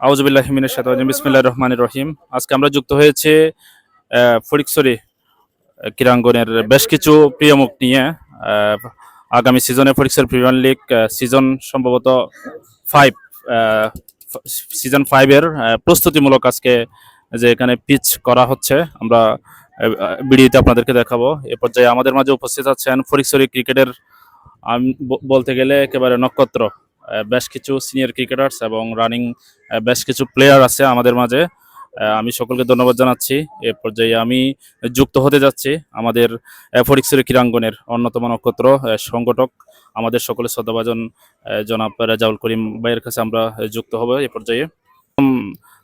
আউজবিল্লাহ মিনের সাথে বিসমিল্লাহ রহমান রহিম। আজকে আমরা যুক্ত হয়েছে আহ, ক্রীড়াঙ্গনের বেশ কিছু প্রিয় মুখ নিয়ে। আগামী সিজনে ফটিকছড়ি প্রিমিয়ার লিগ সিজন সম্ভবত ফাইভ সিজন ফাইভের প্রস্তুতিমূলক আজকে যে এখানে পিচ করা হচ্ছে আমরা ভিডিওতে আপনাদেরকে দেখাবো। এ পর্যায়ে আমাদের মাঝে উপস্থিত আছেন ফটিকছড়ি ক্রিকেটের বলতে গেলে একেবারে নক্ষত্র। বেশ কিছু সিনিয়র ক্রিকেটার্স এবং রানিং বেশ কিছু প্লেয়ার আছে আমাদের মাঝে। আমি সকলকে ধন্যবাদ জানাচ্ছি। এ পর্যায়ে আমি যুক্ত হতে যাচ্ছি আমাদের ফটিকছড়ি ক্রীড়াঙ্গনের অন্যতম নক্ষত্র সংগঠক। আমাদের সকলের শ্রদ্ধাভাজন জনাব রাজাউল করিম ভাইয়ের কাছে আমরা যুক্ত হব এ পর্যায়ে।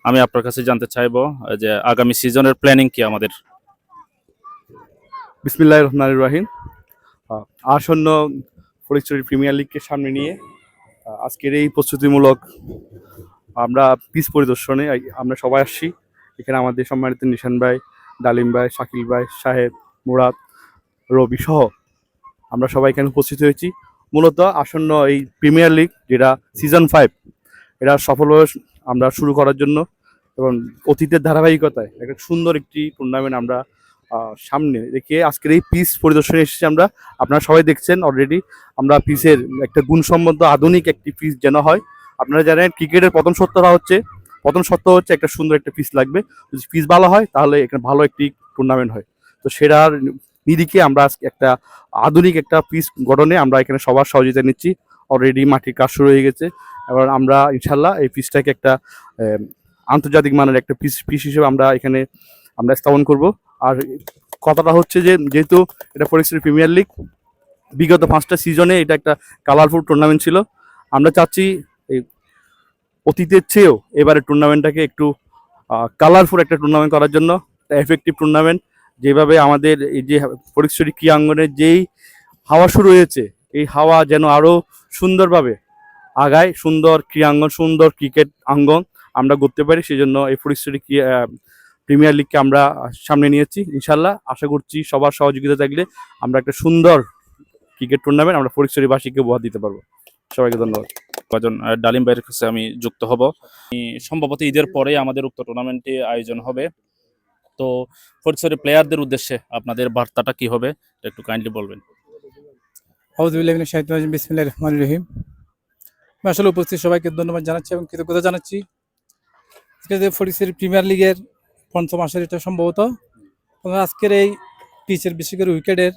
আমি আপনার কাছে জানতে চাইব যে আগামী সিজনের প্ল্যানিং কি আমাদের? বিসমিল্লাহ রহমান রাহিম। আসন্ন ফরিদচুরি প্রিমিয়ার লিগকে সামনে নিয়ে আজকের এই প্রস্তুতিমূলক আমরা পিস পরিদর্শনে আমরা সবাই আসছি। এখানে আমাদের সম্মানিত নিশান ভাই, ডালিম ভাই, শাকিল ভাই, সাহেব, মুরাদ, রবি সহ আমরা সবাই এখানে উপস্থিত হয়েছি। মূলত আসন্ন এই প্রিমিয়ার লিগ, যেটা সিজন ফাইভ এটা সফলভাবে আমরা শুরু করার জন্য এবং অতীতের ধারাবাহিকতায় একটা সুন্দর একটি টুর্নামেন্ট আমরা সামনে রেখে আজকের এই পিস পরিদর্শনে এসেছি আমরা। আপনারা সবাই দেখছেন অলরেডি আমরা পিসের একটা গুণসম্মত আধুনিক একটি পিস যেন হয়। আপনারা জানেন ক্রিকেটের প্রথম সত্যটা হচ্ছে, প্রথম সত্য হচ্ছে একটা সুন্দর একটা পিস লাগবে। যদি পিস ভালো হয়, তাহলে এখানে ভালো একটি টুর্নামেন্ট হয়। তো সেটার নিরিখে আমরা আজকে একটা আধুনিক একটা পিস গঠনে আমরা এখানে সবার সহযোগিতা নিচ্ছি। অলরেডি মাটির কাজ শুরু হয়ে গেছে। এবার আমরা ইনশাল্লাহ এই পিসটাকে একটা আন্তর্জাতিক মানের একটা পিস পিস হিসেবে আমরা এখানে আমরা স্থাপন করব। আর কথাটা হচ্ছে যে, যেহেতু এটা পরিস্থিতি প্রিমিয়ার লিগ, বিগত পাঁচটা সিজনে এটা একটা কালারফুল টুর্নামেন্ট ছিল। আমরা চাচ্ছি এই অতীতের চেয়েও এবারে টুর্নামেন্টটাকে একটু কালারফুল একটা টুর্নামেন্ট করার জন্য এফেক্টিভ টুর্নামেন্ট যেভাবে আমাদের এই যে পরিস্থিতি ক্রিয়াঙ্গনের যেই হাওয়া শুরু হয়েছে, এই হাওয়া যেন আরও সুন্দরভাবে আগায়, সুন্দর ক্রিয়াঙ্গন সুন্দর ক্রিকেট আঙ্গন আমরা করতে পারি সেই জন্য এই পরিস্থিতি প্রিমিয়ার লিগকে আমরা সামনে নিয়েছি ইনশাল্লাহ আশা করছি সবার সহযোগিতা থাকলে আমরা একটা সুন্দর ক্রিকেট টুর্নামেন্ট আমরা ফরিদচুরিবাসীকে উপহার দিতে পারব। সবাইকে ধন্যবাদ। কজন ডালিম ভাইয়ের কাছে আমি যুক্ত হব। সম্ভবত ঈদের পরে আমাদের উক্ত টুর্নামেন্টটি আয়োজন হবে। তো ফরিদছড়ি প্লেয়ারদের উদ্দেশ্যে আপনাদের বার্তাটা কি হবে একটু কাইন্ডলি বলবেন। রহিম। আসলে উপস্থিত সবাইকে ধন্যবাদ জানাচ্ছি এবং কৃতজ্ঞতা জানাচ্ছি। ফরিসের প্রিমিয়ার লিগের পঞ্চম আসর এটা সম্ভবত। আজকের এই পিচের বিশেষ করে উইকেটের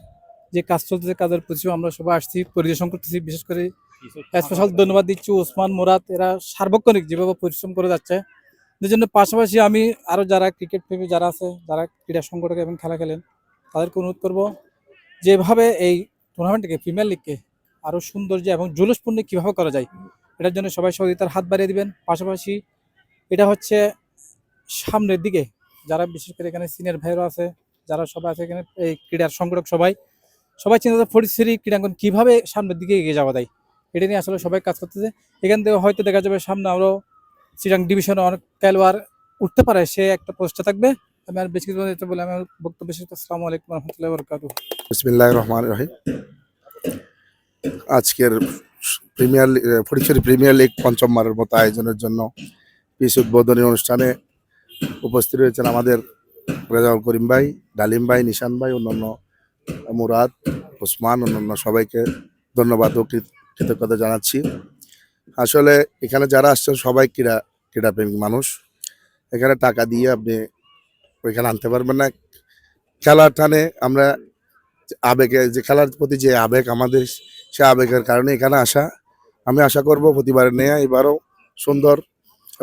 যে কাজ চলতেছে, কাজের প্রতি আমরা সবাই আসছি, পরিদর্শন করতেছি। বিশেষ করে স্পেশাল ধন্যবাদ দিচ্ছি ওসমান মোরাদ। এরা সার্বক্ষণিক যেভাবে পরিশ্রম করে যাচ্ছে এর জন্য পাশাপাশি আমি আরও যারা ক্রিকেট প্রেমী যারা আছে, যারা ক্রীড়া সংগঠক এবং খেলা খেলেন, তাদেরকে অনুরোধ করব যেভাবে এই টুর্নামেন্টকে প্রিমিয়ার লিগকে আরও সৌন্দর্য এবং জুলুসপূর্ণ কীভাবে করা যায়, এটার জন্য সবাই সহযোগিতার হাত বাড়িয়ে দিবেন। পাশাপাশি এটা হচ্ছে সামনের দিকে যারা বিশেষ করে এখানে সিনিয়র ভাইরা আছে, যারা সবাই আছে এখানে, এই ক্রীড়ার সংগঠক সবাই সবাই চিন্তা ফরিশ্রী ক্রীড়াঙ্গন কীভাবে সামনের দিকে এগিয়ে যাওয়া যায়, এটা নিয়ে আসলে সবাই কাজ করতেছে। এখান থেকে হয়তো দেখা যাবে সামনে আরও চিরাং ডিভিশনে অনেক খেলোয়াড় উঠতে পারে, সে একটা প্রচেষ্টা থাকবে। আমি আর বেশি কিছু বলে আমার বক্তব্য শেষ। করছি। আসসালামু আলাইকুম রহমতুল্লাহ বরকাতু বিসমিল্লাহ রহমান রহিম। আজকের প্রিমিয়ার ফটিকছড়ি প্রিমিয়ার লিগ পঞ্চমবারের মতো আয়োজনের জন্য পিস উদ্বোধনী অনুষ্ঠানে উপস্থিত রয়েছেন আমাদের রেজাউল করিম ভাই, ডালিম ভাই, নিশান ভাই, অন্যান্য মুরাদ, ওসমান, অন্যান্য সবাইকে ধন্যবাদ ও কৃতজ্ঞতা জানাচ্ছি। আসলে এখানে যারা আসছেন সবাই ক্রীড়া ক্রীড়াপ্রেমিক মানুষ। এখানে টাকা দিয়ে আপনি ওইখানে আনতে পারবেন না। খেলার টানে আমরা আবেগে, যে খেলার প্রতি যে আবেগ আমাদের, সে আবেগের কারণে এখানে আসা। আমি আশা করব প্রতিবারের নেয়া এবারও সুন্দর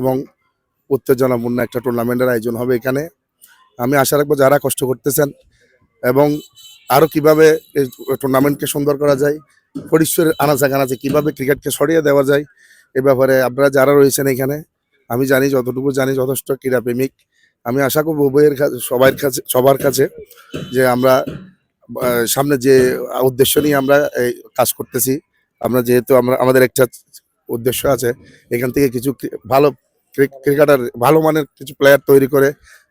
এবং উত্তেজনাপূর্ণ একটা টুর্নামেন্টের আয়োজন হবে এখানে। আমি আশা রাখব যারা কষ্ট করতেছেন এবং আরও কীভাবে এই টুর্নামেন্টকে সুন্দর করা যায় পরিশ্বরের আনাচা কানাচে কীভাবে ক্রিকেটকে সরিয়ে দেওয়া যায়, এ ব্যাপারে আপনারা যারা রয়েছেন এখানে, আমি জানি যতটুকু জানি যথেষ্ট ক্রীড়াপ্রেমিক। আমি আশা করব উভয়ের কাছে, সবার কাছে সবার কাছে যে আমরা সামনে যে উদ্দেশ্য নিয়ে আমরা এই কাজ করতেছি, আমরা যেহেতু আমরা, আমাদের একটা উদ্দেশ্য আছে, এখান থেকে কিছু ভালো ক্রিকেটার ভালো মানের কিছু প্লেয়ার তৈরি করে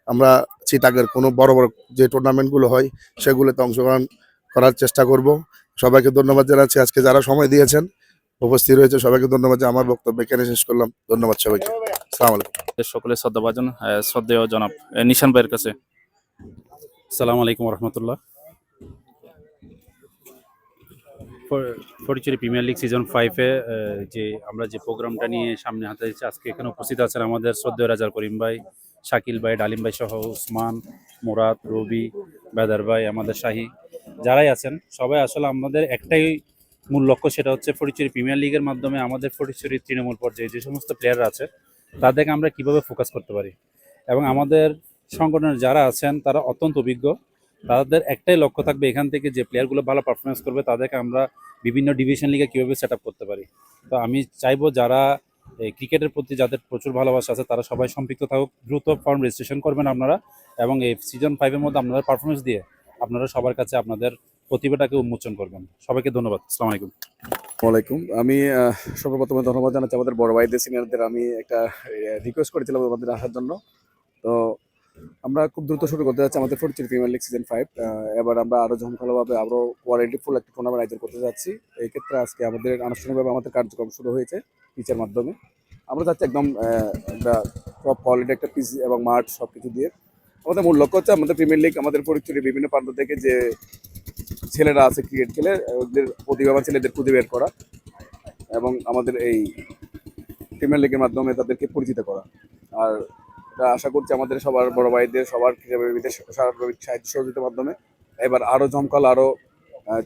আমরা চিটাগের কোনো বড় বড় যে টুর্নামেন্টগুলো হয় সেগুলোতে অংশগ্রহণ করার চেষ্টা করব। সবাইকে ধন্যবাদ জানাচ্ছি। আজকে যারা সময় দিয়েছেন উপস্থিত রয়েছে সবাইকে ধন্যবাদ যে আমার বক্তব্য এখানে শেষ করলাম। ধন্যবাদ সবাইকে। সালাম আলাইকুম। সকলে শ্রদ্ধাভাজন শ্রদ্ধেয় জনাব নিশান ভাইয়ের কাছে। সালাম আলাইকুম রহমতুল্লাহ। ফটিচুরি প্রিমিয়ার লিগ সিজন ফাইভে যে আমরা যে প্রোগ্রামটা নিয়ে সামনে হাতে আজকে এখানে উপস্থিত আছেন আমাদের শ্রদ্ধেয় রাজার করিম ভাই, শাকিল ভাই, ডালিম ভাই সহ উসমান, মুরাদ, রবি, বেদার ভাই, আমাদের শাহী যারাই আছেন, সবাই আসলে আমাদের একটাই মূল লক্ষ্য সেটা হচ্ছে ফটিচুরি প্রিমিয়ার লিগের মাধ্যমে আমাদের ফটিচুরি তৃণমূল পর্যায়ে যে সমস্ত প্লেয়াররা আছে, তাদেরকে আমরা কীভাবে ফোকাস করতে পারি? এবং আমাদের সংগঠনের যারা আছেন, তারা অত্যন্ত অভিজ্ঞ। তাদের একটাই লক্ষ্য থাকবে এখান থেকে যে প্লেয়ারগুলো ভালো পারফরমেন্স করবে, তাদেরকে আমরা বিভিন্ন ডিভিশন লিগে কীভাবে সেট করতে পারি। তো আমি চাইব যারা ক্রিকেটের প্রতি যাদের প্রচুর ভালোবাসা আছে, তারা সবাই সম্পৃক্ত থাকুক, দ্রুত ফর্ম রেজিস্ট্রেশন করবেন আপনারা এবং এই সিজন ফাইভের মধ্যে আপনাদের পারফরমেন্স দিয়ে আপনারা সবার কাছে আপনাদের প্রতিভাটাকে উন্মোচন করবেন। সবাইকে ধন্যবাদ। আসসালামু আলাইকুম। ওয়ালাইকুম আমি সর্বপ্রথমে ধন্যবাদ জানাচ্ছি আমাদের বড় ভাইদের সিনিয়রদের আমি একটা রিকোয়েস্ট করেছিলাম আমাদের আসার জন্য। তো আমরা খুব দ্রুত শুরু করতে যাচ্ছি আমাদের fourth premier league season five এবার আমরা আরও জমকালোভাবে আরও কোয়ালিটিফুল একটা টুর্নামেন্ট আয়োজন করতে যাচ্ছি। এই ক্ষেত্রে আজকে আমাদের আনুষ্ঠানিকভাবে আমাদের কার্যক্রম শুরু হয়েছে পিচের মাধ্যমে। আমরা যাচ্ছি একদম একটা টপ কোয়ালিটি একটা পিচ এবং মাঠ সব কিছু দিয়ে। আমাদের মূল লক্ষ্য হচ্ছে আমাদের প্রিমিয়ার লিগ আমাদের পরিচয় বিভিন্ন প্রান্ত থেকে যে ছেলেরা আছে ক্রিকেট খেলে, ওদের প্রতিভাবান ছেলেদের খুঁজে বের করা এবং আমাদের এই প্রিমিয়ার লিগের মাধ্যমে তাদেরকে পরিচিত করা। আর আশা করছি আমাদের সবার বড় ভাইদের, সবার সার্বিক সাহায্য সহযোগিতার মাধ্যমে। এবার আরও জমকাল আরও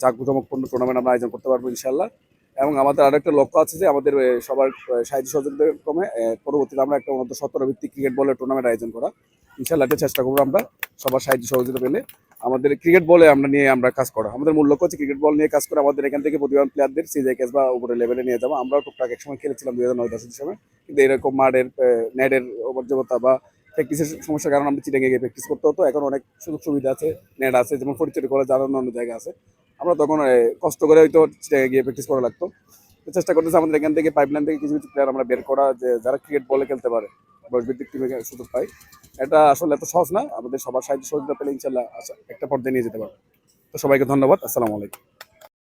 চাকজমকপূর্ণ টুর্নামেন্ট আমরা আয়োজন করতে পারব ইনশাল্লাহ এবং আমাদের আরও একটা লক্ষ্য আছে যে আমাদের সবার সাহায্য সহযোগিতার ক্রমে পরবর্তীতে আমরা একটা উন্নত সত্তর ভিত্তিক ক্রিকেট বলের টুর্নামেন্ট আয়োজন করা। ইনশাল্লাহ এটা চেষ্টা করব আমরা সবার সাহায্য সহযোগিতা পেলে। আমাদের ক্রিকেট বলে আমরা নিয়ে আমরা কাজ করা। আমাদের মূল লক্ষ্য হচ্ছে ক্রিকেট বল নিয়ে কাজ করে। আমাদের এখান থেকে প্রতিভাবান প্লেয়ারদের সিজাই ক্যাচ বা উপরে লেভেলে নিয়ে যাব। আমরাও টুকটাক একসময় খেলেছিলাম দুই হাজার নয় দশের সময় কিন্তু এরকম মাঠের নেটের অপর্যাপ্ততা বা প্র্যাকটিসের সমস্যার কারণে আমরা চিটাঙ্গে গিয়ে প্র্যাকটিস করতে হতো। এখন অনেক সুযোগ সুবিধা আছে, নেট আছে, যেমন ফরিচুরি কলেজ আরও অন্য জায়গা আছে। আমরা তখন কষ্ট করে হয়তো চিটাঙ্গে গিয়ে প্র্যাকটিস করা লাগতো। চেষ্টা করতেছি আমাদের এখান থেকে পাইপলাইন থেকে কিছু কিছু প্লেয়ার আমরা বের করা, যে যারা ক্রিকেট বলে খেলতে পারে। বয়সভিত্তিক টিমে সুযোগ পাই। এটা আসলে এত সহজ না। আমাদের সবার সাহায্য সহযোগিতা পেলে ইনশাল্লাহ একটা পর্যায়ে নিয়ে যেতে পারব। তো সবাইকে ধন্যবাদ। আসসালামু আলাইকুম।